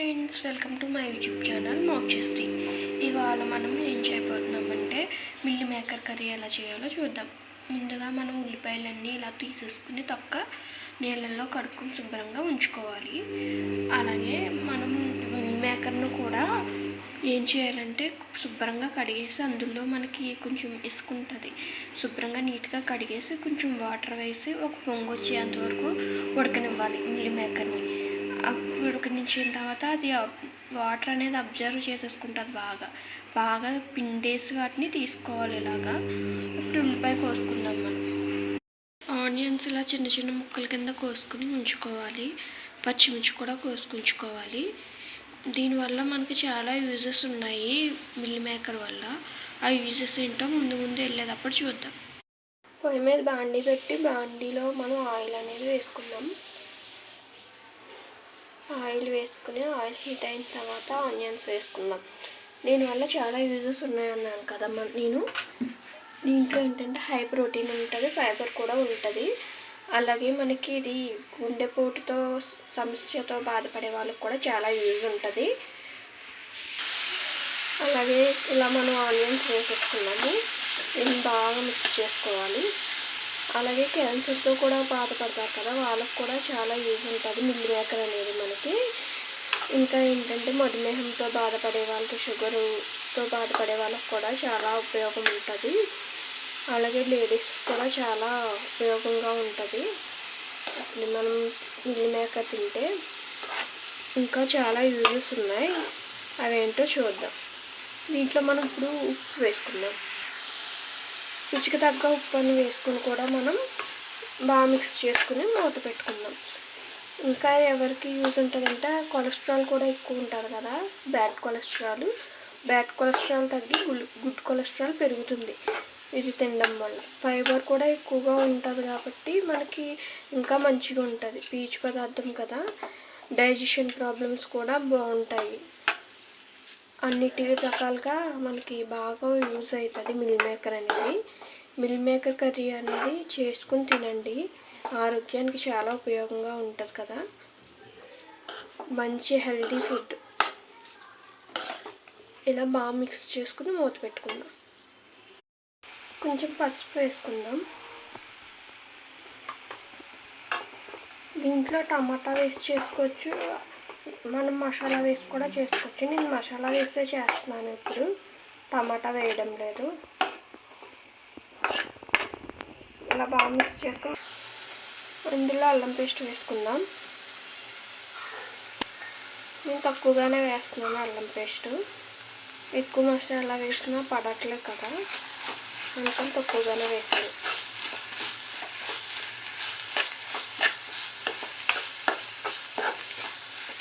Friends welcome to my YouTube channel Mokshasri. ఇవాళ మనం ఏం చేయబోతున్నామంటే మిల్లి మేకర్ కర్రీ ఎలా చేయాలో చూద్దాం. ముందుగా మనం ఉల్లిపాయలన్నీ ఇలా తీసేసుకుని తొక్క నీళ్ళల్లో కడుక్కుని శుభ్రంగా ఉంచుకోవాలి. అలాగే మనం మిల్ మేకర్ను కూడా ఏం చేయాలంటే శుభ్రంగా కడిగేసి అందులో మనకి కొంచెం ఇసుకుంటుంది. శుభ్రంగా నీట్గా కడిగేసి కొంచెం వాటర్ వేసి ఒక పొంగు వచ్చేంత వరకు ఉడకనివ్వాలి మిల్లి మేకర్ని. ఉడికించిన తర్వాత అది వాటర్ అనేది అబ్జర్వ్ చేసేసుకుంటుంది బాగా. బాగా పిండేసి వాటిని తీసుకోవాలి ఇలాగా. ఇప్పుడు ఉల్లిపాయ కోసుకుందాం మనం. ఆనియన్స్ ఇలా చిన్న చిన్న ముక్కల కింద కోసుకుని ఉంచుకోవాలి. పచ్చిమిర్చి కూడా కోసుకుంచుకోవాలి. దీనివల్ల మనకి చాలా యూజెస్ ఉన్నాయి మిల్ మేకర్ వల్ల. ఆ యూజెస్ ఏంటో ముందు ముందు వెళ్ళేటప్పుడు చూద్దాం. పొయ్యి మీద బాండీ పెట్టి బాండీలో మనం ఆయిల్ అనేది వేసుకుందాం. ఆయిల్ వేసుకుని ఆయిల్ హీట్ అయిన తర్వాత ఆనియన్స్ వేసుకుందాం. దీనివల్ల చాలా యూజెస్ ఉన్నాయన్నాను కదా నేను. దీంట్లో ఏంటంటే హై ప్రోటీన్ ఉంటుంది ఫైబర్ కూడా ఉంటుంది. అలాగే మనకి ఇది గుండెపోటుతో సమస్యతో బాధపడే వాళ్ళకి కూడా చాలా యూజ్ ఉంటుంది. అలాగే ఇలా మనం ఆనియన్స్ వేసేసుకున్నాము దీన్ని బాగా మిక్స్ చేసుకోవాలి. అలాగే క్యాన్సర్తో కూడా బాధపడతారు కదా వాళ్ళకు కూడా చాలా యూజ్ ఉంటుంది మిల్ మేకర్ అనేది మనకి. ఇంకా ఏంటంటే మధుమేహంతో బాధపడే వాళ్ళకి షుగరుతో బాధపడే వాళ్ళకి కూడా చాలా ఉపయోగం ఉంటుంది. అలాగే లేడీస్ కూడా చాలా ఉపయోగంగా ఉంటుంది. మనం మిల్ మేకర్ తింటే ఇంకా చాలా యూజెస్ ఉన్నాయి. అవేంటో చూద్దాం. దీంట్లో మనం ఇప్పుడు ఉప్పు వేసుకుందాం. రుచికి తగ్గ ఉప్పు వేసుకుని కూడా మనం బాగా మిక్స్ చేసుకుని మూత పెట్టుకుందాం. ఇంకా ఎవరికి యూజ్ ఉంటుందంటే కొలెస్ట్రాల్ కూడా ఎక్కువ ఉంటుంది కదా బ్యాడ్ కొలెస్ట్రాల్ బ్యాడ్ కొలెస్ట్రాల్ తగ్గి గుడ్ గుడ్ కొలెస్ట్రాల్ పెరుగుతుంది. ఇది తినడం వల్ల. ఫైబర్ కూడా ఎక్కువగా ఉంటుంది కాబట్టి మనకి ఇంకా మంచిగా ఉంటుంది. పీచు పదార్థం కదా డైజెషన్ ప్రాబ్లమ్స్ కూడా బాగుంటాయి. అన్నిటి రకాలుగా మనకి బాగా యూజ్ అవుతుంది మిల్ మేకర్ అనేది. మిల్ మేకర్ కర్రీ అనేది చేసుకుని తినండి. ఆరోగ్యానికి చాలా ఉపయోగంగా ఉంటుంది కదా. మంచి హెల్దీ ఫుడ్. ఇలా బాగా మిక్స్ చేసుకుని మూత పెట్టుకుందాం. కొంచెం పసుపు వేసుకుందాం. దీంట్లో టమాటా వేసి చేసుకోవచ్చు. మనం మసాలా వేసి కూడా చేసుకోవచ్చు. నేను మసాలా వేసే చేస్తున్నాను ఇప్పుడు. టమాటా వేయడం లేదు. ఇలా బాగా మిక్స్ చేసుకుని అందులో అల్లం పేస్ట్ వేసుకుందాం. నేను తక్కువగానే వేస్తున్నాను అల్లం పేస్ట్. ఎక్కువ మసాలా వేసినా పడట్లేదు కదా. అందుకని తక్కువగానే వేసాను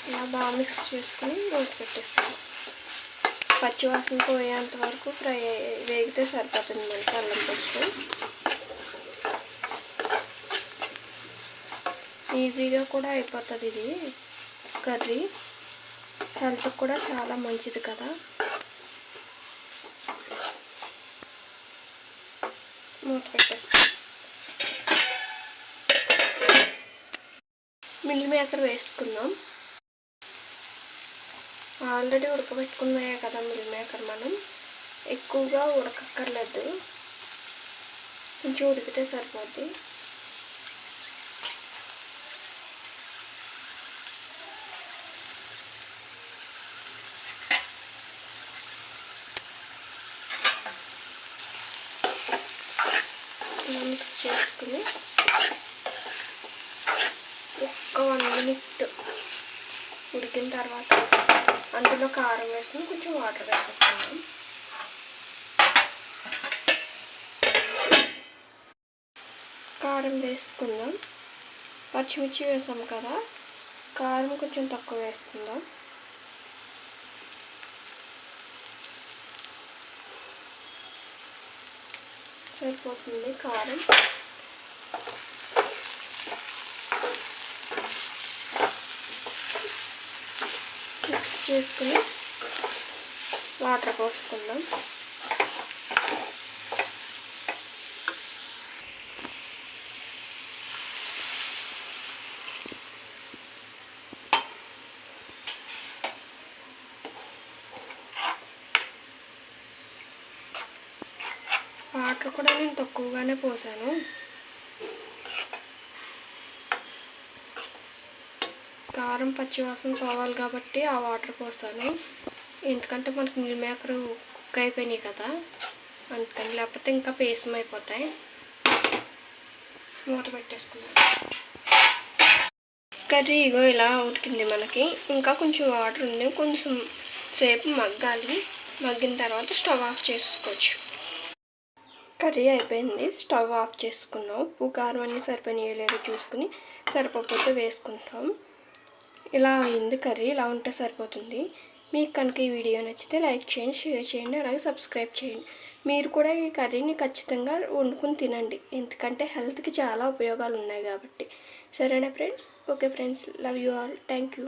ఇలా బాగా మిక్స్ చేసుకుని మూత పెట్టేస్తాను పచ్చివాసన పోయేంత వరకు ఫ్రై వేగితే సరిపోతుంది మనకి అల్లం పసుపు. ఈజీగా కూడా అయిపోతుంది ఇది కర్రీ. హెల్త్కి కూడా చాలా మంచిది కదా. మూత పెట్టేస్తాం మిల్ మేకర్ వేసుకుందాం. ఆల్రెడీ ఉడకబెట్టుకున్నాయే కదా మిల్ మేకర్ మనం. ఎక్కువగా ఉడకక్కర్లేదు. కొంచెం ఉడికితే సరిపోద్ది. మిక్స్ చేసుకుని ఒక్క వన్ మినిట్ ఉడికిన తర్వాత అందులో కారం వేసుకుని కొంచెం వాటర్ వేసేసుకుందాం. కారం వేసుకుందాం. పచ్చిమిర్చి వేసాం కదా కారం కొంచెం తక్కువ వేసుకుందాం. సరిపోతుంది కారం. చేసుకుని వాటర్ పోసుకుందాం. వాటర్ కూడా నేను తక్కువగానే పోసాను. కారం పచ్చివాసన పోవాలి కాబట్టి ఆ వాటర్ పోసాను ఎందుకంటే మనకి మిల్ మేకర్ కుక్ అయిపోయినాయి కదా. అందుకని లేకపోతే ఇంకా పేసం అయిపోతాయి. మూత పెట్టేసుకున్నాను కర్రీ ఇగో ఇలా ఉడికింది మనకి. ఇంకా కొంచెం వాటర్ ఉంది. కొంచెం సేపు మగ్గాలి. మగ్గిన తర్వాత స్టవ్ ఆఫ్ చేసుకోవచ్చు. కర్రీ అయిపోయింది. స్టవ్ ఆఫ్ చేసుకున్నాం. ఉప్పు కారం అన్నీ సరిపోయినాయో లేదో చూసుకుని సరిపోతే వేసుకుంటాం. ఇలా అయింది కర్రీ ఇలా ఉంటే సరిపోతుంది. మీకు కనుక ఈ వీడియో నచ్చితే లైక్ చేయండి షేర్ చేయండి అలాగే సబ్స్క్రైబ్ చేయండి. మీరు కూడా ఈ కర్రీని ఖచ్చితంగా వండుకుని తినండి. ఎందుకంటే హెల్త్కి చాలా ఉపయోగాలు ఉన్నాయి కాబట్టి. సరేనా friends? Okay friends love you all. Thank you